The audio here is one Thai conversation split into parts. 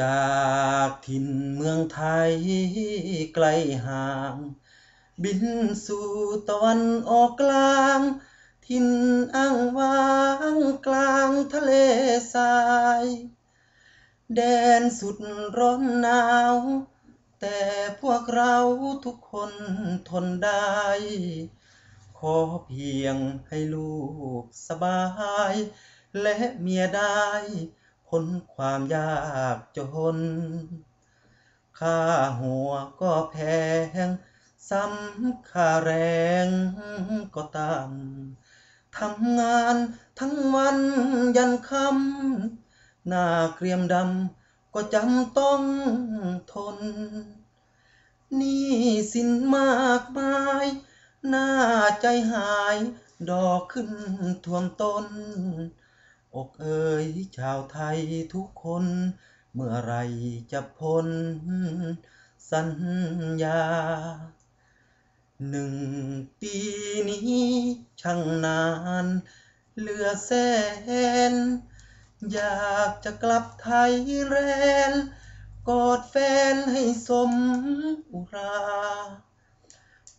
จากถิ่นเมืองไทยไกลห่าง บินสู่ตะวันออกกลาง ถิ่นอ้างว้างกลางทะเลทราย แดนสุดร้อนหนาว แต่พวกเราทุกคนทนได้ ขอเพียงให้ลูกสบาย และเมียได้ พ้นความยากจน ค่าหัวก็แพง ซ้ำค่าแรงก็ต่ำทำงานทั้งวันยันค่ำหน้าเกรียมดำก็จำต้องทน นี้สินมากมาย หน่าใจหาย ดอกขึ้นท่วมต้น อกเอ๋ยชาวไทยทุกคน เมื่อไรจะพ้นสัญญา หนึ่งปีนี้ช่างนานเหลือแสน อยากจะกลับไทยแลนกอดแฟนให้สมอุรา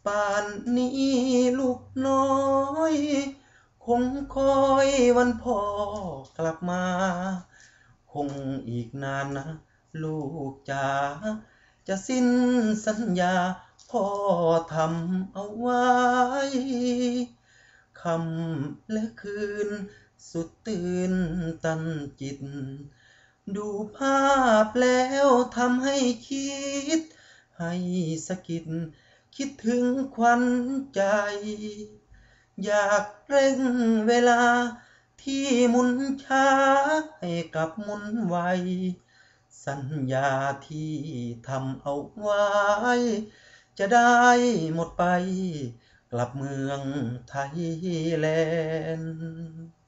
ป่านนี้ลูกน้อย คงคอยวันพ่อกลับมา คงอีกนานนะ ลูกจ๋าจะสิ้นสัญญา พ่อทำเอาไว้คำและคืน สุดตื่นตันจิต ดูภาพแล้วทำให้คิด ให้สะกิด คิดถึงขวัญใจ อยากเร่งเวลาที่หมุนช้าให้กลับหมุนไว สัญญาที่ทำเอาไว้ จะได้หมดไป กลับเมืองไทยแลนด์